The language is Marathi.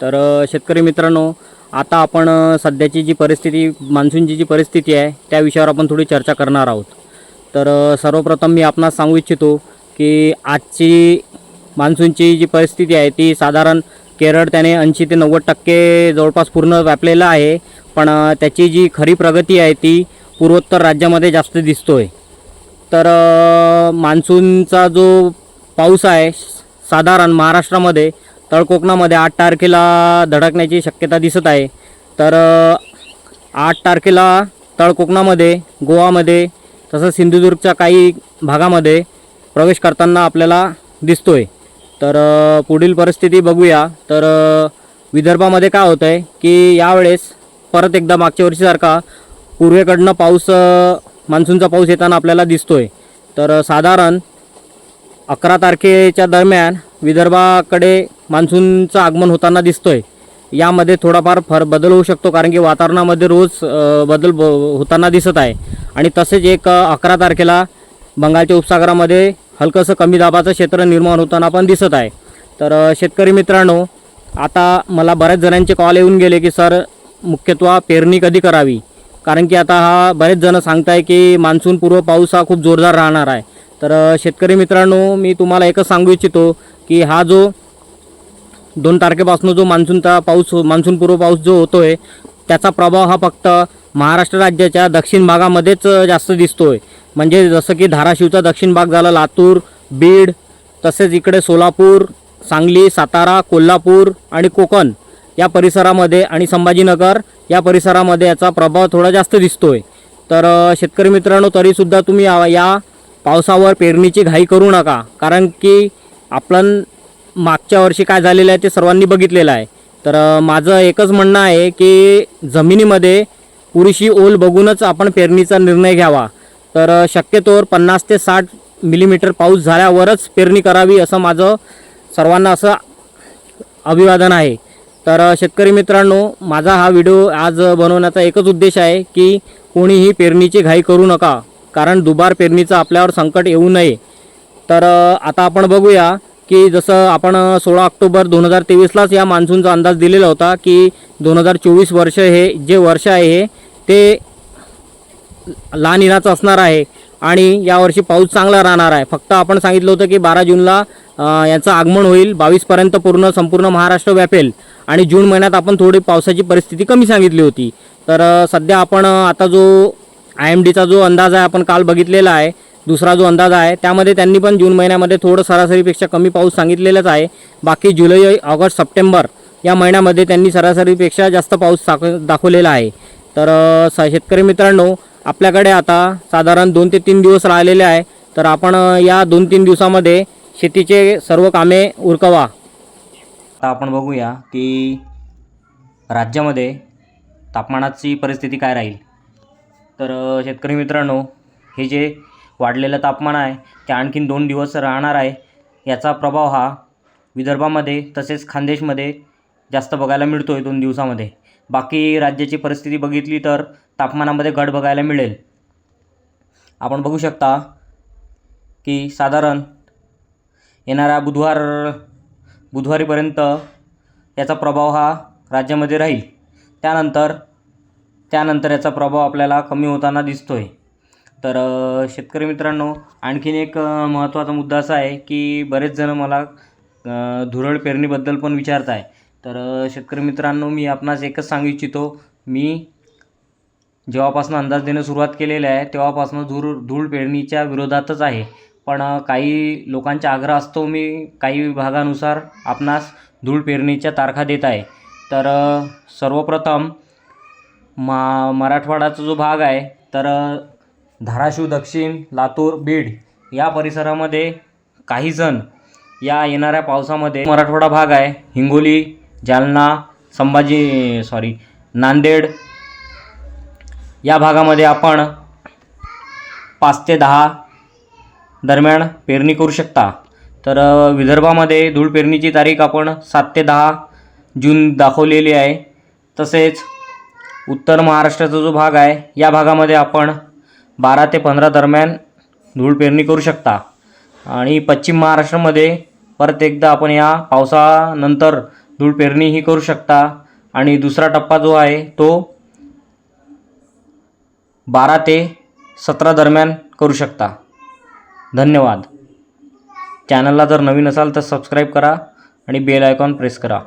तर शेतकरी मित्रांनो आता आपण सध्याची जी परिस्थिती मान्सूनची जी परिस्थिती आहे त्या विषयावर आपण थोडी चर्चा करणार आहोत. तर सर्वप्रथम मी आपणास सांगू इच्छितो की आजची मान्सूनची जी परिस्थिती आहे ती साधारण केरळ त्याने ऐंशी ते नव्वद टक्के जवळपास पूर्ण व्यापलेलं आहे. पण त्याची जी खरी प्रगती आहे ती पूर्वोत्तर राज्यामध्ये जास्त दिसतो आहे तर मान्सूनचा जो पाऊस आहे साधारण महाराष्ट्रामध्ये तळकोकणामध्ये आठ तारखेला धडकण्याची शक्यता दिसत आहे. तर आठ तारखेला तळकोकणामध्ये गोवामध्ये तसंच सिंधुदुर्गच्या काही भागामध्ये प्रवेश करताना आपल्याला दिसतो आहे तर पुढील परिस्थिती बघूया. तर विदर्भामध्ये काय होतं आहे की यावेळेस परत एकदा मागच्या वर्षीसारखा पूर्वेकडनं पाऊस मान्सूनचा पाऊस येताना आपल्याला दिसतो आहे तर साधारण अकरा तारखेच्या दरम्यान विदर्भाकडे मान्सूनचं आगमन होताना दिसतोय. यामध्ये थोडाफार फर बदल होऊ शकतो कारण की वातावरणामध्ये रोज बदल ब होताना दिसत आहे. आणि तसेच एक अकरा तारखेला बंगालच्या उपसागरामध्ये हलकंसं कमी दाबाचं क्षेत्र निर्माण होताना पण दिसत आहे. तर शेतकरी मित्रांनो आता मला बऱ्याच जणांचे कॉल येऊन गेले की सर मुख्यत्वा पेरणी कधी करावी? कारण की आता हा बरेच जण सांगताय की मान्सून पूर्व पाऊस हा खूप जोरदार राहणार आहे. तर शेतकरी मित्रांनो मी तुम्हाला एकच सांगू इच्छितो की हा जो दोन तारखेपासून जो मान्सूनचा पाऊस मान्सूनपूर्व पाऊस जो होतो आहे त्याचा प्रभाव हा फक्त महाराष्ट्र राज्याच्या दक्षिण भागामध्येच जास्त दिसतो आहे म्हणजे जसं की धाराशिवचा दक्षिण भाग झाला लातूर बीड तसेच इकडे सोलापूर सांगली सातारा कोल्हापूर आणि कोकण या परिसरामध्ये आणि संभाजीनगर या परिसरामध्ये याचा प्रभाव थोडा जास्त दिसतो आहे तर शेतकरी मित्रांनो तरीसुद्धा तुम्ही या पावसावर पेरणीची घाई करू नका. कारण की आपण मागच्या वर्षी काय झालेलं आहे ते सर्वांनी बघितलेलं आहे. तर माझं एकच म्हणणं आहे की जमिनीमध्ये पुरेशी ओल बघूनच आपण पेरणीचा निर्णय घ्यावा. तर शक्यतोवर पन्नास ते साठ मिलीमीटर पाऊस झाल्यावरच पेरणी करावी असं माझं सर्वांना असं अभिवादन आहे. तर शेतकरी मित्रांनो माझा हा व्हिडिओ आज बनवण्याचा एकच उद्देश आहे की कोणीही पेरणीची घाई करू नका. कारण दुबार पेरणीचं आपल्यावर संकट येऊ नये. तर आता आपण बघूया की जसं आपण सोळा ऑक्टोबर दोन हजार तेवीसलाच या मान्सूनचा अंदाज दिलेला होता की दोन हजार चोवीस वर्ष हे जे वर्ष आहे हे ते लहान इनाचं असणार आहे आणि यावर्षी पाऊस चांगला राहणार आहे. फक्त आपण सांगितलं होतं की बारा जूनला याचं आगमन होईल बावीसपर्यंत पूर्ण संपूर्ण महाराष्ट्र व्यापेल आणि जून महिन्यात आपण थोडी पावसाची परिस्थिती कमी सांगितली होती. तर सध्या आपण आता जो आय एम डीचा जो अंदाज आहे आपण काल बघितलेला आहे दुसरा जो अंदाज आहे त्यामध्ये त्यांनी पण जून महिन्यामध्ये थोडं सरासरीपेक्षा कमी पाऊस सांगितलेलाच आहे. बाकी जुलै ऑगस्ट सप्टेंबर या महिन्यामध्ये त्यांनी सरासरीपेक्षा जास्त पाऊस साक दाखवलेला आहे. तर स शेतकरी मित्रांनो आपल्याकडे आता साधारण दोन ते तीन दिवस राहिलेले आहे. तर आपण या दोन तीन दिवसामध्ये शेतीचे सर्व कामे उरकवा. आता आपण बघूया की राज्यामध्ये तापमानाची परिस्थिती काय राहील? तर शेतकरी मित्रांनो हे जे वाढलेलं तापमान आहे ते आणखीन दोन दिवस राहणार आहे. याचा प्रभाव हा विदर्भामध्ये तसेच खानदेशमध्ये जास्त बघायला मिळतो आहे दोन दिवसामध्ये. बाकी राज्याची परिस्थिती बघितली तर तापमानामध्ये घट बघायला मिळेल. आपण बघू शकता की साधारण येणाऱ्या बुधवार बुधवारीपर्यंत याचा प्रभाव हा राज्यामध्ये राहील. त्यानंतर त्यानंतर याचा प्रभाव आपल्याला कमी होताना दिसतो आहे तर शेतकरी मित्रांनो आणखीन एक महत्त्वाचा मुद्दा असा आहे की बरेच जण मला धुरळ पेरणीबद्दल पण विचारत आहे तर शेतकरी मित्रांनो मी आपणास एकच सांगू इच्छितो. मी जेव्हापासून अंदाज देणं सुरुवात केलेलं आहे तेव्हापासून धूर धूळ पेरणीच्या विरोधातच आहे. पण काही लोकांचा आग्रह असतो मी काही विभागानुसार आपणास धूळ पेरणीच्या तारखा देत आहे. तर सर्वप्रथम मा मराठवाडाचा जो भाग आहे तर धाराशिव दक्षिण लातूर बीड या परिसरामध्ये काही जण या येणाऱ्या पावसामध्ये मराठवाडा भाग आहे. हिंगोली जालना संभाजी सॉरी नांदेड या भागामध्ये आपण पाच ते दहा दरम्यान पेरणी करू शकता. तर विदर्भामध्ये धूळ पेरणीची तारीख आपण सात ते दहा जून दाखवलेली आहे. तसेच उत्तर महाराष्ट्राचा जो भाग आहे या भागामध्ये आपण बारा ते पंधरा दरम्यान धूळ पेरणी करू शकता. आणि पश्चिम महाराष्ट्रामध्ये परत एकदा आपण या पावसानंतर धूळ पेरणीही करू शकता. आणि दुसरा टप्पा जो आहे तो बारा ते सतरा दरम्यान करू शकता. धन्यवाद. चॅनलला जर नवीन असाल तर सबस्क्राईब करा आणि बेल आयकॉन प्रेस करा.